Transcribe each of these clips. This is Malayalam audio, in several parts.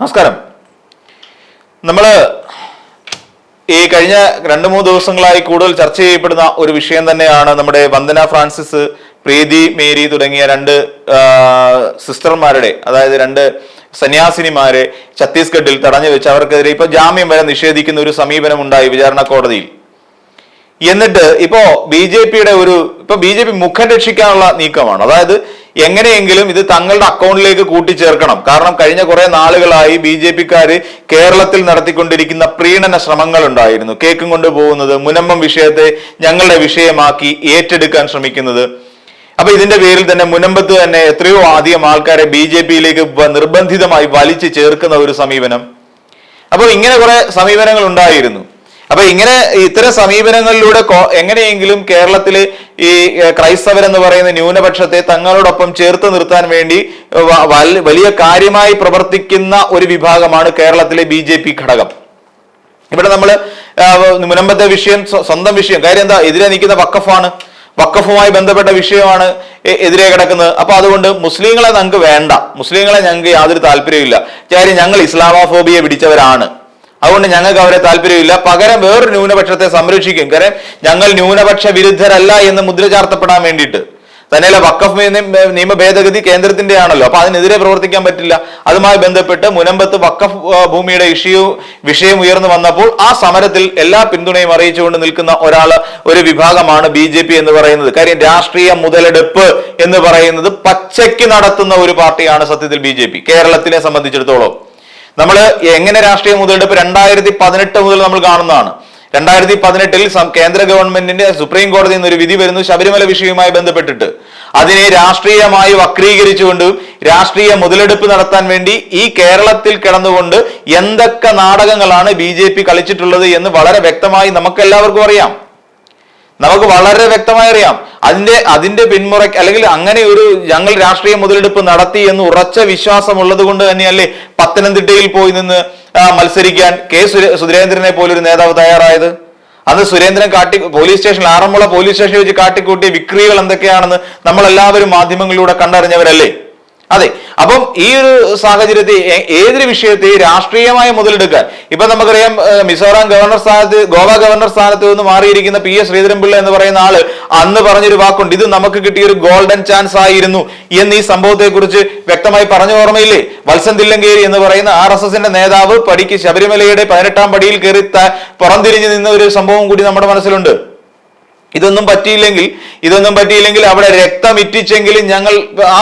നമസ്കാരം. നമ്മൾ ഈ കഴിഞ്ഞ രണ്ട് മൂന്ന് ദിവസങ്ങളായി കൂടുതൽ ചർച്ച ചെയ്യപ്പെടുന്ന ഒരു വിഷയം തന്നെയാണ് നമ്മുടെ വന്ദന ഫ്രാൻസിസ് പ്രീതി മേരി തുടങ്ങിയ രണ്ട് സിസ്റ്റർമാരുടെ അതായത് രണ്ട് സന്യാസിനിമാരെ ഛത്തീസ്ഗഡിൽ തടഞ്ഞു വെച്ച് അവർക്കെതിരെ ഇപ്പൊ ജാമ്യം വരെ നിഷേധിക്കുന്ന ഒരു സമീപനം ഉണ്ടായി വിചാരണ കോടതിയിൽ. എന്നിട്ട് ഇപ്പോ ബി ജെ പിയുടെ ഒരു ഇപ്പൊ ബി ജെ പി മുഖം രക്ഷിക്കാനുള്ള നീക്കമാണ്. അതായത് എങ്ങനെയെങ്കിലും ഇത് തങ്ങളുടെ അക്കൗണ്ടിലേക്ക് കൂട്ടിച്ചേർക്കണം. കാരണം കഴിഞ്ഞ കുറെ നാളുകളായി ബി ജെ പിക്കാര് കേരളത്തിൽ നടത്തിക്കൊണ്ടിരിക്കുന്ന പ്രീണന ശ്രമങ്ങൾ ഉണ്ടായിരുന്നു കേക്കും കൊണ്ടുപോകുന്നത് മുനമ്പം വിഷയത്തെ ഞങ്ങളുടെ വിഷയമാക്കി ഏറ്റെടുക്കാൻ ശ്രമിക്കുന്നത്. അപ്പൊ ഇതിന്റെ പേരിൽ തന്നെ മുനമ്പത്ത് തന്നെ എത്രയോ ആദ്യം ആൾക്കാരെ ബി ജെ പിയിലേക്ക് നിർബന്ധിതമായി വലിച്ചു ചേർക്കുന്ന ഒരു സമീപനം. അപ്പോൾ ഇങ്ങനെ കുറെ സമീപനങ്ങൾ ഉണ്ടായിരുന്നു. അപ്പൊ ഇങ്ങനെ ഇത്തരം സമീപനങ്ങളിലൂടെ എങ്ങനെയെങ്കിലും കേരളത്തിൽ ഈ ക്രൈസ്തവർ എന്ന് പറയുന്ന ന്യൂനപക്ഷത്തെ തങ്ങളോടൊപ്പം ചേർത്ത് നിർത്താൻ വേണ്ടി വലിയ കാര്യമായി പ്രവർത്തിക്കുന്ന ഒരു വിഭാഗമാണ് കേരളത്തിലെ ബി ഘടകം. ഇവിടെ നമ്മൾ മുനമ്പത്തെ വിഷയം സ്വ- സ്വന്തം വിഷയം കാര്യം എന്താ എതിരെ നിൽക്കുന്ന വക്കഫാണ് വക്കഫുമായി ബന്ധപ്പെട്ട വിഷയമാണ് എതിരെ കിടക്കുന്നത്. അപ്പൊ അതുകൊണ്ട് മുസ്ലിങ്ങളെ ഞങ്ങൾക്ക് വേണ്ട. മുസ്ലിങ്ങളെ ഞങ്ങൾക്ക് യാതൊരു താല്പര്യമില്ല കാര്യം ഞങ്ങൾ ഇസ്ലാമോഫോബിയെ പിടിച്ചവരാണ്. അതുകൊണ്ട് ഞങ്ങൾക്ക് അവരെ താല്പര്യമില്ല. പകരം വേറൊരു ന്യൂനപക്ഷത്തെ സംരക്ഷിക്കും. കാരണം ഞങ്ങൾ ന്യൂനപക്ഷ വിരുദ്ധരല്ല എന്ന് മുദ്ര ചാർത്തപ്പെടാൻ വേണ്ടിയിട്ട്. തന്നെയല്ല വക്കഫ് നിയമ ഭേദഗതി കേന്ദ്രത്തിന്റെ ആണല്ലോ അപ്പൊ അതിനെതിരെ പ്രവർത്തിക്കാൻ പറ്റില്ല. അതുമായി ബന്ധപ്പെട്ട് മുനമ്പത്ത് വക്കഫ് ഭൂമിയുടെ ഇഷ്യൂ വിഷയം ഉയർന്നു വന്നപ്പോൾ ആ സമരത്തിൽ എല്ലാ പിന്തുണയും അറിയിച്ചുകൊണ്ട് നിൽക്കുന്ന ഒരാൾ ഒരു വിഭാഗമാണ് ബി ജെ പി എന്ന് പറയുന്നത്. കാര്യം രാഷ്ട്രീയ മുതലെടുപ്പ് എന്ന് പറയുന്നത് പച്ചയ്ക്ക് നടത്തുന്ന ഒരു പാർട്ടിയാണ് സത്യത്തിൽ ബി കേരളത്തിനെ സംബന്ധിച്ചിടത്തോളം. നമ്മൾ എങ്ങനെ രാഷ്ട്രീയ മുതലെടുപ്പ് രണ്ടായിരത്തി പതിനെട്ട് മുതൽ നമ്മൾ കാണുന്നതാണ്. രണ്ടായിരത്തി പതിനെട്ടിൽ കേന്ദ്ര ഗവൺമെന്റിന്റെ സുപ്രീം കോടതിയിൽ നിന്ന് ഒരു വിധി വരുന്നു ശബരിമല വിഷയവുമായി ബന്ധപ്പെട്ടിട്ട്. അതിനെ രാഷ്ട്രീയമായി വക്രീകരിച്ചുകൊണ്ട് രാഷ്ട്രീയ മുതലെടുപ്പ് നടത്താൻ വേണ്ടി ഈ കേരളത്തിൽ കിടന്നുകൊണ്ട് എന്തൊക്കെ നാടകങ്ങളാണ് ബി കളിച്ചിട്ടുള്ളത് എന്ന് വളരെ വ്യക്തമായി നമുക്കെല്ലാവർക്കും അറിയാം. നമുക്ക് വളരെ വ്യക്തമായി അറിയാം അതിന്റെ അതിന്റെ പിന്മുറയ്ക്ക് അല്ലെങ്കിൽ അങ്ങനെ ഒരു ഞങ്ങൾ രാഷ്ട്രീയ മുതലെടുപ്പ് നടത്തി എന്ന് ഉറച്ച വിശ്വാസമുള്ളത് കൊണ്ട് തന്നെയല്ലേ പത്തനംതിട്ടയിൽ പോയി നിന്ന് മത്സരിക്കാൻ കെ സുരേ- സുരേന്ദ്രനെ പോലൊരു നേതാവ് തയ്യാറായത്? അന്ന് സുരേന്ദ്രൻ കാട്ടി പോലീസ് സ്റ്റേഷനിൽ ആറന്മുള പോലീസ് സ്റ്റേഷനിൽ വെച്ച് കാട്ടിക്കൂട്ടിയ വിക്രികൾ എന്തൊക്കെയാണെന്ന് നമ്മൾ എല്ലാവരും മാധ്യമങ്ങളിലൂടെ കണ്ടറിഞ്ഞവരല്ലേ? അതെ. അപ്പം ഈ ഒരു സാഹചര്യത്തിൽ ഏതൊരു വിഷയത്തെ രാഷ്ട്രീയമായി മുതലെടുക്കാൻ ഇപ്പൊ നമുക്കറിയാം മിസോറാം ഗവർണർ സ്ഥാനത്ത് ഗോവ ഗവർണർ സ്ഥാനത്ത് നിന്ന് മാറിയിരിക്കുന്ന പി എസ് ശ്രീധരൻപിള്ള എന്ന് പറയുന്ന ആൾ അന്ന് പറഞ്ഞൊരു വാക്കുണ്ട്. ഇത് നമുക്ക് കിട്ടിയ ഒരു ഗോൾഡൻ ചാൻസ് ആയിരുന്നു എന്ന് ഈ സംഭവത്തെ കുറിച്ച് വ്യക്തമായി പറഞ്ഞു ഓർമ്മയില്ലേ? വത്സൻ തില്ലങ്കേരി എന്ന് പറയുന്ന ആർ എസ് എസിന്റെ നേതാവ് പടിക്ക് ശബരിമലയുടെ പതിനെട്ടാം പടിയിൽ കയറി പുറംതിരിഞ്ഞ് നിന്ന ഒരു സംഭവം കൂടി നമ്മുടെ മനസ്സിലുണ്ട്. ഇതൊന്നും പറ്റിയില്ലെങ്കിൽ ഇതൊന്നും പറ്റിയില്ലെങ്കിൽ അവിടെ രക്തം ഇറ്റിച്ചെങ്കിലും ഞങ്ങൾ ആ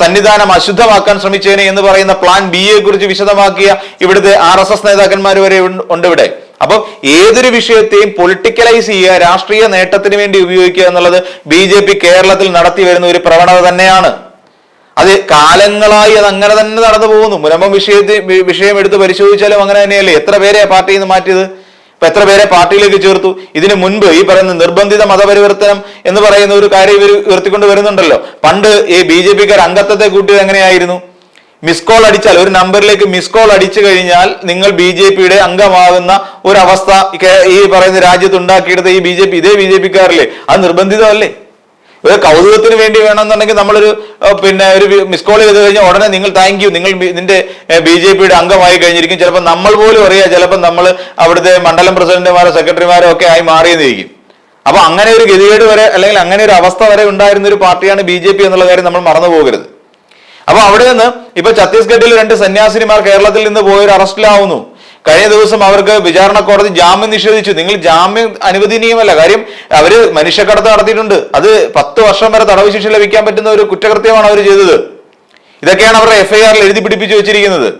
സന്നിധാനം അശുദ്ധമാക്കാൻ ശ്രമിച്ചേനെ എന്ന് പറയുന്ന പ്ലാൻ ബി യെ കുറിച്ച് വിശദമാക്കിയ ഇവിടുത്തെ ആർ എസ് എസ് നേതാക്കന്മാർ വരെ ഉണ്ട് ഇവിടെ. അപ്പൊ ഏതൊരു വിഷയത്തെയും പൊളിറ്റിക്കലൈസ് ചെയ്യുക രാഷ്ട്രീയ നേട്ടത്തിന് വേണ്ടി ഉപയോഗിക്കുക എന്നുള്ളത് ബി ജെ പി കേരളത്തിൽ നടത്തി വരുന്ന ഒരു പ്രവണത തന്നെയാണ്. അത് കാലങ്ങളായി അത് അങ്ങനെ തന്നെ നടന്നു പോകുന്നു. മുനമ്പം വിഷയത്തെ വിഷയം എടുത്ത് പരിശോധിച്ചാലും അങ്ങനെ തന്നെയല്ലേ? എത്ര പേരെ പാർട്ടിയിൽ നിന്ന് മാറ്റിയത്? ഇപ്പൊ എത്ര പേരെ പാർട്ടിയിലേക്ക് ചേർത്തു? ഇതിനു മുൻപ് ഈ പറയുന്ന നിർബന്ധിത മതപരിവർത്തനം എന്ന് പറയുന്ന ഒരു കാര്യം ഇവർ ഉയർത്തിക്കൊണ്ട് വരുന്നുണ്ടല്ലോ. പണ്ട് ഈ ബി ജെ പിക്കാർ അംഗത്വത്തെ കൂട്ടിയത് എങ്ങനെയായിരുന്നു? മിസ് കോൾ അടിച്ചാൽ ഒരു നമ്പറിലേക്ക് മിസ് കോൾ അടിച്ചു കഴിഞ്ഞാൽ നിങ്ങൾ ബി ജെ പിയുടെ അംഗമാകുന്ന ഒരവസ്ഥ ഈ പറയുന്ന രാജ്യത്ത് ഉണ്ടാക്കിയെടുത്ത ഈ ബി ജെ പി ഇതേ ബി ജെ പിക്കാരല്ലേ? അത് നിർബന്ധിതമല്ലേ? ഒരു കൗതുകത്തിന് വേണ്ടി വേണമെന്നുണ്ടെങ്കിൽ നമ്മളൊരു പിന്നെ ഒരു മിസ് കോൾ ചെയ്ത് കഴിഞ്ഞാൽ ഉടനെ നിങ്ങൾ താങ്ക് യു നിങ്ങൾ നിന്റെ ബി ജെ പിയുടെ അംഗമായി കഴിഞ്ഞിരിക്കും. ചിലപ്പോൾ നമ്മൾ പോലും അറിയാം ചിലപ്പോൾ നമ്മൾ അവിടുത്തെ മണ്ഡലം പ്രസിഡന്റുമാരോ സെക്രട്ടറിമാരോ ഒക്കെ ആയി മാറിയെന്നിരിക്കും. അപ്പൊ അങ്ങനെ ഒരു ഗതികേട് വരെ അല്ലെങ്കിൽ അങ്ങനെ ഒരു അവസ്ഥ വരെ ഉണ്ടായിരുന്ന ഒരു പാർട്ടിയാണ് ബി ജെ പി എന്നുള്ള കാര്യം നമ്മൾ മറന്നു പോകരുത്. അപ്പൊ അവിടെ നിന്ന് ഇപ്പൊ ഛത്തീസ്ഗഡിൽ രണ്ട് സന്യാസിനിമാർ കേരളത്തിൽ നിന്ന് പോയൊരു അറസ്റ്റിലാവുന്നു കഴിഞ്ഞ ദിവസം അവർക്ക് വിചാരണ കോടതി ജാമ്യം നിഷേധിച്ചു. നിങ്ങൾ ജാമ്യം അനുവദനീയമല്ല. കാര്യം അവർ മനുഷ്യക്കടത്ത് നടത്തിയിട്ടുണ്ട്. അത് പത്ത് വർഷം വരെ തടവ് ശിക്ഷ ലഭിക്കാൻ പറ്റുന്ന ഒരു കുറ്റകൃത്യമാണ് അവർ ചെയ്തത്. ഇതൊക്കെയാണ് അവരുടെ എഫ്ഐആറിൽ എഴുതി പിടിപ്പിച്ചു വെച്ചിരിക്കുന്നത്.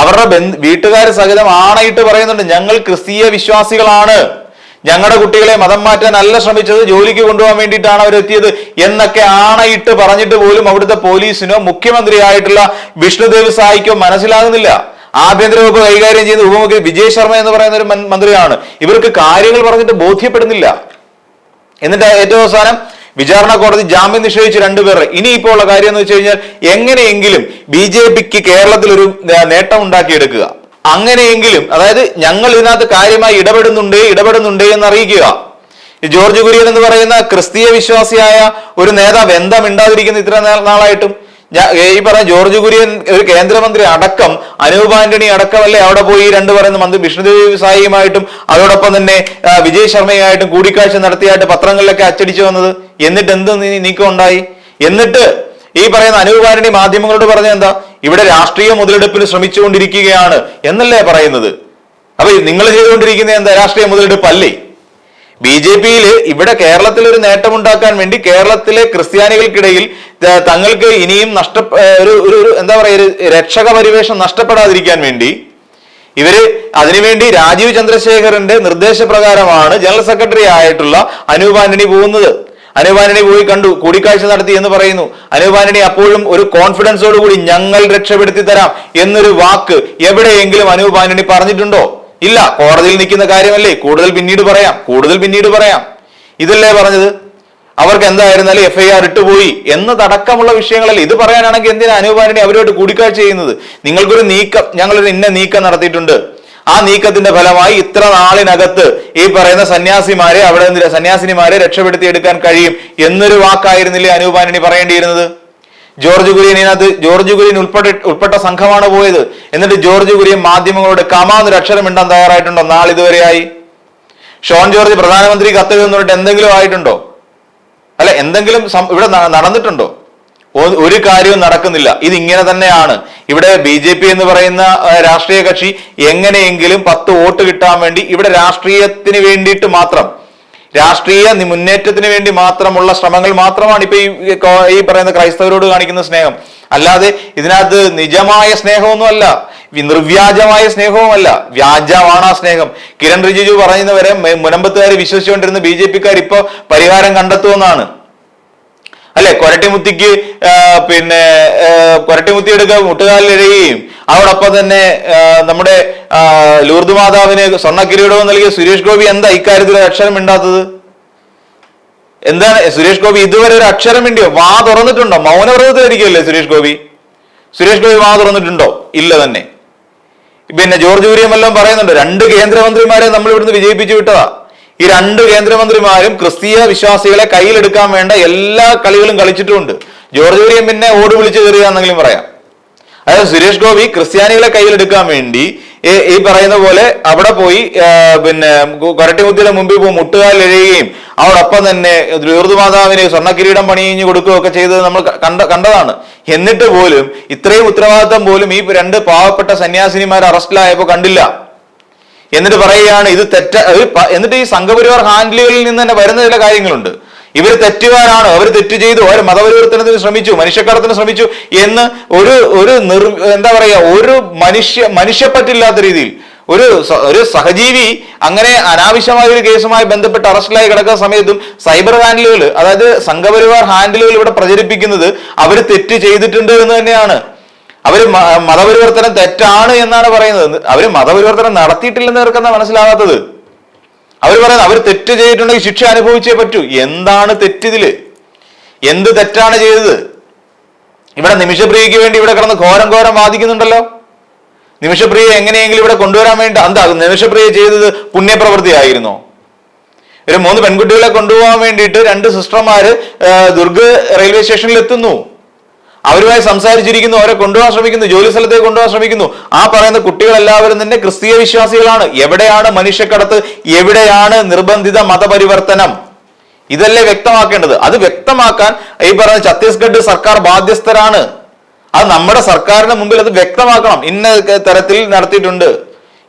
അവരുടെ ബന്ധു വീട്ടുകാർ സഹിതം ആണയിട്ട് പറയുന്നുണ്ട് ഞങ്ങൾ ക്രിസ്തീയ വിശ്വാസികളാണ്. ഞങ്ങളുടെ കുട്ടികളെ മതം മാറ്റാൻ അല്ല ശ്രമിച്ചത്. ജോലിക്ക് കൊണ്ടുപോകാൻ വേണ്ടിയിട്ടാണ് അവരെത്തിയത് എന്നൊക്കെ ആണയിട്ട് പറഞ്ഞിട്ട് പോലും അവിടുത്തെ പോലീസിനോ മുഖ്യമന്ത്രിയായിട്ടുള്ള വിഷ്ണുദേവ് സായിക്കോ മനസ്സിലാകുന്നില്ല. ആഭ്യന്തര വകുപ്പ് കൈകാര്യം ചെയ്യുന്ന ഉപമുഖ്യ വിജയ് ശർമ്മ എന്ന് പറയുന്ന ഒരു മന്ത്രിയാണ്. ഇവർക്ക് കാര്യങ്ങൾ പറഞ്ഞിട്ട് ബോധ്യപ്പെടുന്നില്ല. എന്നിട്ട് ഏറ്റവും അവസാനം വിചാരണ കോടതി ജാമ്യം നിഷേധിച്ച് രണ്ടുപേരെ ഇനിയിപ്പോൾ ഉള്ള കാര്യം എന്ന് വെച്ച് കഴിഞ്ഞാൽ എങ്ങനെയെങ്കിലും ബി ജെ പിക്ക് കേരളത്തിൽ ഒരു നേട്ടം ഉണ്ടാക്കിയെടുക്കുക. അങ്ങനെയെങ്കിലും അതായത് ഞങ്ങൾ ഇതിനകത്ത് കാര്യമായി ഇടപെടുന്നുണ്ട് ഇടപെടുന്നുണ്ട് എന്ന് അറിയിക്കുക ജോർജ് കുര്യൻ എന്ന് പറയുന്ന ക്രിസ്തീയ വിശ്വാസിയായ ഒരു നേതാവ് എന്താ മിണ്ടാതിരിക്കുന്ന ഇത്ര നാളായിട്ടും? ഈ പറഞ്ഞ ജോർജ് കുര്യൻ ഒരു കേന്ദ്രമന്ത്രി അടക്കം അനൂപ് ആന്റണി അടക്കമല്ലേ അവിടെ പോയി രണ്ട് പറയുന്ന മന്ത്രി വിഷ്ണുദേവ് സായിയുമായിട്ടും അതോടൊപ്പം തന്നെ വിജയ് ശർമ്മയുമായിട്ടും കൂടിക്കാഴ്ച നടത്തിയായിട്ട് പത്രങ്ങളിലൊക്കെ അച്ചടിച്ചു വന്നത്. എന്നിട്ട് എന്ത് നീക്കം ഉണ്ടായി എന്നിട്ട് ഈ പറയുന്ന അനൂപ് ആന്റണി മാധ്യമങ്ങളോട് പറഞ്ഞ എന്താ ഇവിടെ രാഷ്ട്രീയ മുതലെടുപ്പിന് ശ്രമിച്ചുകൊണ്ടിരിക്കുകയാണ് എന്നല്ലേ പറയുന്നത്? അപ്പൊ നിങ്ങൾ ചെയ്തുകൊണ്ടിരിക്കുന്ന എന്താ? രാഷ്ട്രീയ മുതലെടുപ്പല്ലേ? ബി ജെ പിയിൽ ഇവിടെ കേരളത്തിൽ ഒരു നേട്ടമുണ്ടാക്കാൻ വേണ്ടി കേരളത്തിലെ ക്രിസ്ത്യാനികൾക്കിടയിൽ തങ്ങൾക്ക് ഇനിയും നഷ്ട ഒരു ഒരു എന്താ പറയുക ഒരു രക്ഷക പരിവേഷം നഷ്ടപ്പെടാതിരിക്കാൻ വേണ്ടി ഇവർ അതിനുവേണ്ടി രാജീവ് ചന്ദ്രശേഖരന്റെ നിർദ്ദേശപ്രകാരമാണ് ജനറൽ സെക്രട്ടറി ആയിട്ടുള്ള അനൂപ് ആന്റണി പോകുന്നത്. അനൂപ് ആന്റണി പോയി കണ്ടു കൂടിക്കാഴ്ച നടത്തി എന്ന് പറയുന്നു. അനൂപ് ആന്റണി അപ്പോഴും ഒരു കോൺഫിഡൻസോടുകൂടി ഞങ്ങൾ രക്ഷപ്പെടുത്തി തരാം എന്നൊരു വാക്ക് എവിടെയെങ്കിലും അനൂപ് ആന്റണി പറഞ്ഞിട്ടുണ്ടോ? ഇല്ല കോടതിയിൽ നിൽക്കുന്ന കാര്യമല്ലേ? കൂടുതൽ പിന്നീട് പറയാം കൂടുതൽ പിന്നീട് പറയാം. ഇതല്ലേ പറഞ്ഞത്? അവർക്ക് എന്തായിരുന്നാലും എഫ് ഐ ആർ ഇട്ടുപോയി എന്നതടക്കമുള്ള വിഷയങ്ങളല്ലേ. ഇത് പറയാനാണെങ്കിൽ എന്തിനാ അനുപാരണി അവരുമായിട്ട് കൂടിക്കാഴ്ച ചെയ്യുന്നത്? നിങ്ങൾക്കൊരു നീക്കം ഞങ്ങളൊരു ഇന്ന നീക്കം നടത്തിയിട്ടുണ്ട്. ആ നീക്കത്തിന്റെ ഫലമായി ഇത്ര നാളിനകത്ത് ഈ പറയുന്ന സന്യാസിമാരെ അവിടെ നിന്ന് സന്യാസിനിമാരെ രക്ഷപ്പെടുത്തിയെടുക്കാൻ കഴിയും എന്നൊരു വാക്കായിരുന്നില്ലേ അനുപാരണി പറയേണ്ടിയിരുന്നത്? ജോർജ് കുര്യൻ ഇതിനകത്ത് ജോർജ് കുര്യൻ ഉൾപ്പെട്ട ഉൾപ്പെട്ട സംഘമാണ് പോയത്. എന്നിട്ട് ജോർജ് കുര്യൻ മാധ്യമങ്ങളോട് കമാന്നൊരു അക്ഷരം ഇണ്ടാൻ തയ്യാറായിട്ടുണ്ടോ? നാളിതുവരെയായി ഷോൺ ജോർജ് പ്രധാനമന്ത്രി കത്ത് എന്ന് പറഞ്ഞിട്ട് എന്തെങ്കിലും ആയിട്ടുണ്ടോ? അല്ല എന്തെങ്കിലും ഇവിടെ നടന്നിട്ടുണ്ടോ? ഒരു കാര്യവും നടക്കുന്നില്ല. ഇത് ഇങ്ങനെ തന്നെയാണ്. ഇവിടെ ബി ജെ പി എന്ന് പറയുന്ന രാഷ്ട്രീയ കക്ഷി എങ്ങനെയെങ്കിലും പത്ത് വോട്ട് കിട്ടാൻ വേണ്ടി ഇവിടെ രാഷ്ട്രീയത്തിന് വേണ്ടിയിട്ട് മാത്രം രാഷ്ട്രീയ മുന്നേറ്റത്തിന് വേണ്ടി മാത്രമുള്ള ശ്രമങ്ങൾ മാത്രമാണ് ഇപ്പൊ ഈ പറയുന്ന ക്രൈസ്തവരോട് കാണിക്കുന്ന സ്നേഹം. അല്ലാതെ ഇതിനകത്ത് നിജമായ സ്നേഹമൊന്നുമല്ല. നിർവ്യാജമായ സ്നേഹവുമല്ല. വ്യാജമാണ് ആ സ്നേഹം. കിരൺ റിജിജു പറയുന്നവരെ മുനമ്പത്തുകാർ വിശ്വസിച്ചുകൊണ്ടിരുന്ന ബി ജെ പിക്കാർ ഇപ്പൊ പരിഹാരം കണ്ടെത്തുമെന്നാണ്. അല്ലെ? കൊരട്ടിമുത്തിക്ക് പിന്നെ ആ, കൊരട്ടിമുത്തി എടുക്കുക മുട്ടുകാലിലിഴയുകയും അതോടൊപ്പം തന്നെ നമ്മുടെ ലൂർദ് മാതാവിന് സ്വർണക്കിരീടവും നൽകിയ സുരേഷ് ഗോപി എന്താ ഇക്കാര്യത്തിൽ ഒരു അക്ഷരം ഇണ്ടാത്തത് എന്താണ് സുരേഷ് ഗോപി ഇതുവരെ ഒരു അക്ഷരം ഇണ്ടിയോ വാ തുറന്നിട്ടുണ്ടോ? മൗനവ്രതത്തിലായിരിക്കുമല്ലേ സുരേഷ് ഗോപി? സുരേഷ് ഗോപി വാ തുറന്നിട്ടുണ്ടോ? ഇല്ല തന്നെ. പിന്നെ ജോർജ് കുര്യം എല്ലാം പറയുന്നുണ്ട്? രണ്ട് കേന്ദ്രമന്ത്രിമാരെ നമ്മൾ ഇവിടുന്ന് വിജയിപ്പിച്ചു വിട്ടതാ. ഈ രണ്ട് കേന്ദ്രമന്ത്രിമാരും ക്രിസ്തീയ വിശ്വാസികളെ കയ്യിലെടുക്കാൻ വേണ്ട എല്ലാ കളികളും കളിച്ചിട്ടുമുണ്ട്. ജോർജ് കുര്യം പിന്നെ ഓട് വിളിച്ച് കയറുക എന്നെങ്കിലും പറയാം. അതായത് സുരേഷ് ഗോപി ക്രിസ്ത്യാനികളെ കയ്യിലെടുക്കാൻ വേണ്ടി ഈ- പറയുന്ന പോലെ അവിടെ പോയി പിന്നെ കൊരട്ടിമുത്തിയുടെ മുമ്പിൽ പോയി മുട്ടുകാലെഴുകയും അവടൊപ്പം തന്നെ ദുർമാതാവിന് സ്വർണ കിരീടം പണിയിഞ്ഞു കൊടുക്കുകയൊക്കെ ചെയ്തത് നമ്മൾ കണ്ട കണ്ടതാണ്. എന്നിട്ട് പോലും ഇത്രയും ഉത്തരവാദിത്തം പോലും ഈ രണ്ട് പാവപ്പെട്ട സന്യാസിനിമാർ അറസ്റ്റിലായപ്പോൾ കണ്ടില്ല. എന്നിട്ട് പറയുകയാണ് ഇത് തെറ്റ എന്നിട്ട് ഈ സംഘപരിവാർ ഹാൻഡിലുകളിൽ നിന്ന് തന്നെ വരുന്ന ചില കാര്യങ്ങളുണ്ട്. ഇവർ തെറ്റുകാരാണ്. അവർ തെറ്റ് ചെയ്തു. അവർ മതപരിവർത്തനത്തിന് ശ്രമിച്ചു. മനുഷ്യക്കടത്തിന് ശ്രമിച്ചു എന്ന് ഒരു ഒരു നിർ എന്താ പറയുക ഒരു മനുഷ്യ മനുഷ്യപ്പറ്റില്ലാത്ത രീതിയിൽ ഒരു ഒരു സഹജീവി അങ്ങനെ അനാവശ്യമായ ഒരു കേസുമായി ബന്ധപ്പെട്ട് അറസ്റ്റിലായി കിടക്കുന്ന സമയത്തും സൈബർ ഹാൻഡിലുകൾ അതായത് സംഘപരിവാർ ഹാൻഡിലുകൾ ഇവിടെ പ്രചരിപ്പിക്കുന്നത് അവർ തെറ്റ് ചെയ്തിട്ടുണ്ട് എന്ന് തന്നെയാണ്. അവർ മതപരിവർത്തനം തെറ്റാണ് എന്നാണ് പറയുന്നത്. അവർ മതപരിവർത്തനം നടത്തിയിട്ടില്ലെന്ന് ഇവർക്കെന്താ മനസ്സിലാകാത്തത്? അവർ പറയുന്നത് അവർ തെറ്റ് ചെയ്തിട്ടുണ്ടെങ്കിൽ ശിക്ഷ അനുഭവിച്ചേ പറ്റൂ. എന്താണ് തെറ്റിതിൽ? എന്ത് തെറ്റാണ് ചെയ്തത്? ഇവിടെ നിമിഷപ്രിയയ്ക്ക് വേണ്ടി ഇവിടെ കിടന്ന് ഘോരം ഘോരം വാദിക്കുന്നുണ്ടല്ലോ. നിമിഷപ്രിയ എങ്ങനെയെങ്കിലും ഇവിടെ കൊണ്ടുവരാൻ വേണ്ടി എന്താ നിമിഷപ്രിയ ചെയ്തത് പുണ്യപ്രവൃത്തിയായിരുന്നോ. ഒരു മൂന്ന് പെൺകുട്ടികളെ കൊണ്ടുപോകാൻ വേണ്ടിയിട്ട് രണ്ട് സിസ്റ്റർമാര് ദുർഗ് റെയിൽവേ സ്റ്റേഷനിൽ എത്തുന്നു അവരുമായി സംസാരിച്ചിരിക്കുന്നു അവരെ കൊണ്ടുപോകാൻ ശ്രമിക്കുന്നു ജോലി സ്ഥലത്തേക്ക് കൊണ്ടുപോകാൻ ശ്രമിക്കുന്നു. ആ പറയുന്ന കുട്ടികളെല്ലാവരും തന്നെ ക്രിസ്തീയ വിശ്വാസികളാണ്. എവിടെയാണ് മനുഷ്യക്കടത്ത്? എവിടെയാണ് നിർബന്ധിത മതപരിവർത്തനം? ഇതല്ലേ വ്യക്തമാക്കേണ്ടത്. അത് വ്യക്തമാക്കാൻ ഈ പറയുന്ന ഛത്തീസ്ഗഡ് സർക്കാർ ബാധ്യസ്ഥരാണ്. അത് നമ്മുടെ സർക്കാരിന് മുമ്പിൽ അത് വ്യക്തമാക്കണം. ഇന്ന തരത്തിൽ നടത്തിയിട്ടുണ്ട്.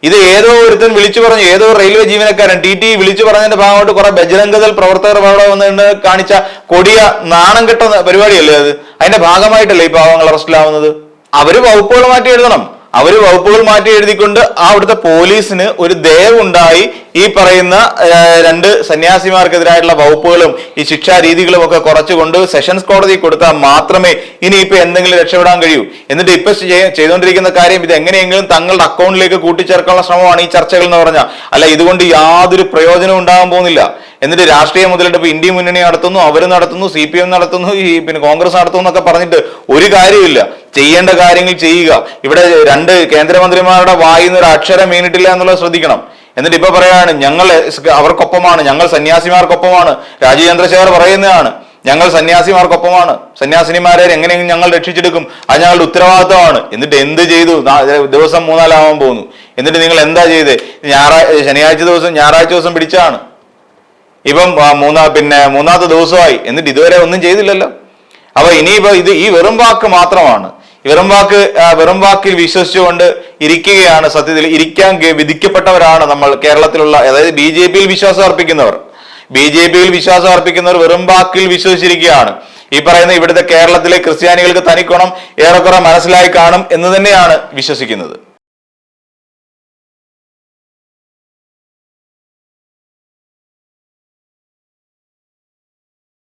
ഇത് ഏതോ ഒരുത്തൻ വിളിച്ചു പറഞ്ഞു ഏതോ റെയിൽവേ ജീവനക്കാരൻ ടി ടി വിളിച്ചു പറഞ്ഞതിന്റെ ഭാഗമായിട്ട് കുറെ ബജരംഗതൽ പ്രവർത്തകർ അവിടെ വന്നിട്ട് കാണിച്ച കൊടിയ നാണം കെട്ട പരിപാടിയല്ലേ അത്? അതിന്റെ ഭാഗമായിട്ടല്ലേ ഈ പാവങ്ങൾ അറസ്റ്റിലാവുന്നത്? അവർ വകുപ്പുകൾ മാറ്റി എഴുതണം അവർ വകുപ്പുകൾ മാറ്റി എഴുതിക്കൊണ്ട് ആ അവിടുത്തെ പോലീസിന് ഒരു ദയവുണ്ടായി ഈ പറയുന്ന രണ്ട് സന്യാസിമാർക്കെതിരായിട്ടുള്ള വകുപ്പുകളും ഈ ശിക്ഷാ രീതികളും ഒക്കെ കുറച്ചുകൊണ്ട് സെഷൻസ് കോടതി കൊടുത്താൽ മാത്രമേ ഇനി ഇപ്പൊ എന്തെങ്കിലും രക്ഷപ്പെടാൻ കഴിയൂ. എന്നിട്ട് ഇപ്പൊ ചെയ്തുകൊണ്ടിരിക്കുന്ന കാര്യം ഇത് എങ്ങനെയെങ്കിലും തങ്ങളുടെ അക്കൗണ്ടിലേക്ക് കൂട്ടിച്ചേർക്കാനുള്ള ശ്രമമാണ് ഈ ചർച്ചകൾ എന്ന് പറഞ്ഞാൽ. അല്ല ഇതുകൊണ്ട് യാതൊരു പ്രയോജനവും ഉണ്ടാകാൻ പോകുന്നില്ല. എന്നിട്ട് രാഷ്ട്രീയ മുതലെടുപ്പ് ഇന്ത്യ മുന്നണി നടത്തുന്നു അവർ നടത്തുന്നു സി പി എം നടത്തുന്നു ഈ പിന്നെ കോൺഗ്രസ് നടത്തുന്നു എന്നൊക്കെ പറഞ്ഞിട്ട് ഒരു കാര്യമില്ല ചെയ്യേണ്ട കാര്യങ്ങൾ ചെയ്യുക. ഇവിടെ രണ്ട് കേന്ദ്രമന്ത്രിമാരുടെ വായിന്നൊരു അക്ഷരം വീണിട്ടില്ല എന്നുള്ളത് ശ്രദ്ധിക്കണം. എന്നിട്ട് ഇപ്പൊ പറയാണ് ഞങ്ങൾ അവർക്കൊപ്പമാണ് ഞങ്ങൾ സന്യാസിമാർക്കൊപ്പമാണ്. രാജീവ് ചന്ദ്രശേഖർ പറയുന്നതാണ് ഞങ്ങൾ സന്യാസിമാർക്കൊപ്പമാണ്. സന്യാസിനിമാരെ എങ്ങനെയെങ്കിലും ഞങ്ങൾ രക്ഷിച്ചെടുക്കും. അത് ഞങ്ങളുടെ ഉത്തരവാദിത്തമാണ് എന്നിട്ട് എന്ത് ചെയ്തു? ദിവസം മൂന്നാലാവാൻ പോകുന്നു എന്നിട്ട് നിങ്ങൾ എന്താ ചെയ്തേ? ഞായറാഴ്ച ശനിയാഴ്ച ദിവസം ഞായറാഴ്ച ദിവസം പിടിച്ചാണ്. ഇപ്പം മൂന്നാ പിന്നെ മൂന്നാമത്തെ ദിവസമായി. എന്നിട്ട് ഇതുവരെ ഒന്നും ചെയ്തില്ലല്ലോ. അപ്പൊ ഇനിയിപ്പോ ഇത് ഈ വെറും വാക്ക് മാത്രമാണ്. വെറും വാക്ക് വെറും വാക്കിൽ വിശ്വസിച്ചുകൊണ്ട് ഇരിക്കുകയാണ് സത്യത്തിൽ ഇരിക്കാൻ വിധിക്കപ്പെട്ടവരാണ് നമ്മൾ കേരളത്തിലുള്ള അതായത് ബി ജെ പിയിൽ വിശ്വാസം അർപ്പിക്കുന്നവർ. ബി ജെ പിയിൽ വിശ്വാസം അർപ്പിക്കുന്നവർ വെറും വാക്കിൽ വിശ്വസിച്ചിരിക്കുകയാണ്. ഈ പറയുന്ന ഇവിടുത്തെ കേരളത്തിലെ ക്രിസ്ത്യാനികൾക്ക് തനിക്കണം ഏറെക്കുറെ മനസ്സിലായി കാണും എന്ന് തന്നെയാണ് വിശ്വസിക്കുന്നത്.